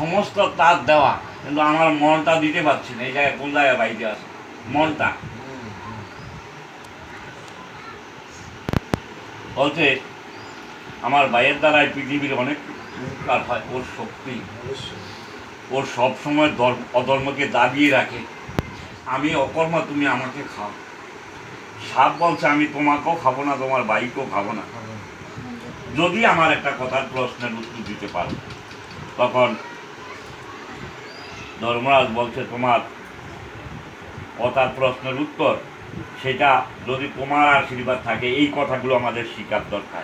সমস্ত তার দেওয়া কিন্তু আমার মনটা দিতে পারছি না এই জায়গায় কোন জায়গায় বাইরে আছে? মনটা। বলছে আমার ভাইয়ের দ্বারাই পৃথিবীর অনেক উপকার হয় ওর শক্তি। ওর সব সময় ধর্ম অধর্মকে দাবিয়ে রাখে। আমি অকর্মা তুমি আমাকে খাও। সাপ বলছে আমি তোমাকেও খাব না তোমার বাইকও খাব না। যদি আমার একটা কথার প্রশ্নের উত্তর দিতে পারো তখন ধর্মরাজ বলছে তোমার কথার প্রশ্নের উত্তর, সেটা যদি তোমার আশীর্বাদ থাকে, এই কথাগুলো আমাদের শিকার দরকার।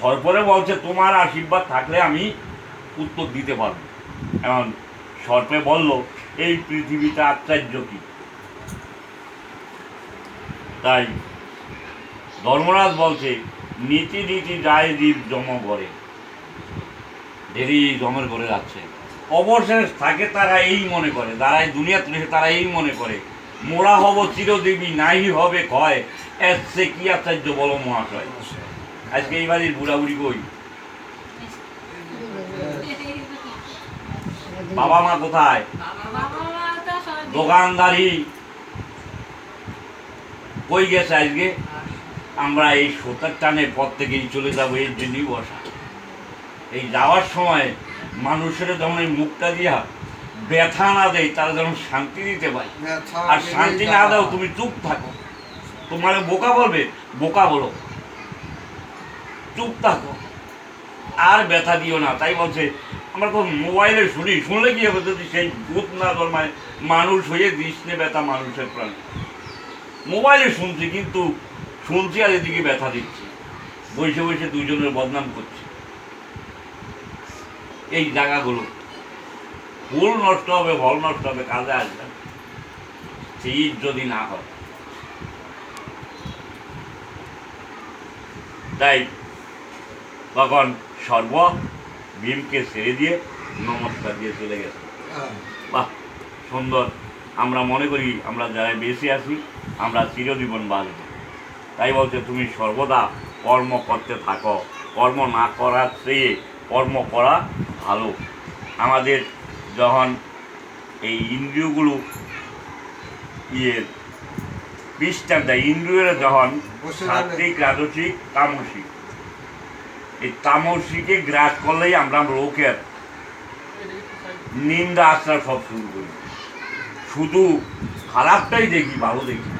সর্পরে বলছে, তোমার আশীর্বাদ থাকলে আমি উত্তর দিতে পারব। এখন সর্পে বলল, এই পৃথিবীটা আশ্চর্য কি? তাই ধর্মরাজ বলছে, নীতি নীতি যায় জীব জম করে। দেরি জমের করে যাচ্ছে। অবশেষ থাকে তারা এই মনে করে, যারা এই দুনিয়াতে তারা এই মনে করে। মোরা হব চিরদেবী নাই হবে ক্ষয়। সে কি আশ্চর্য বলো মহাশয়। আজকে এই বাড়ির বুড়াবুড়ি কই? বাবা মা কোথায়? দোকানদারি। কই গেছে আজকে? আমরা এই সোতার টানের পর থেকেই চলে যাব এর জন্যই বসা। এই যাওয়ার সময় মানুষের যেমন এই মুখটা দিয়া ব্যথা না দেয় তারা যেন শান্তি দিতে পারে। আর শান্তি না দাও তুমি চুপ থাকো। তোমার বোকা বলবে বোকা বলো। চুপ থাকো। আর ব্যথা দিও না। তাই বলছে আমরা তো মোবাইলে শুনি। শুনলে কি হবে যদি সেই ভূত না জন্মায়? মানুষ হয়ে দৃষ্ণে ব্যথা মানুষের প্রাণ। মোবাইলে শুনছি কিন্তু শুনছি আর এদিকে ব্যথা দিচ্ছি। বসে বসে দুজনের বদনাম করছি। এই জায়গাগুলো। ফুল নষ্ট হবে ফল নষ্ট হবে কাজে আসবে। সেই যদি না হয়। তাই তখন সর্ব ভীমকে ছেড়ে দিয়ে নমস্কার দিয়ে চলে গেছে। হ্যাঁ, বাহ সুন্দর। আমরা মনে করি আমরা যারা বেঁচে আছি আমরা চিরজীবন বাঁচব। তাই বলছে তুমি সর্বদা কর্ম করতে থাকো। কর্ম না করার চেয়ে কর্ম করা ভালো আমাদের যখন এই ইন্দ্রিয়গুলো ইয়ে বিষ্ঠান দেয় ইন্দ্রিয়রা যখন। সাত্বিক রাজসিক তামসিক এই তামসিকে গ্রাস করলেই আমরা লোকের নিন্দা আশ্রা সব শুরু করি শুধু খারাপটাই দেখি ভালো দেখি।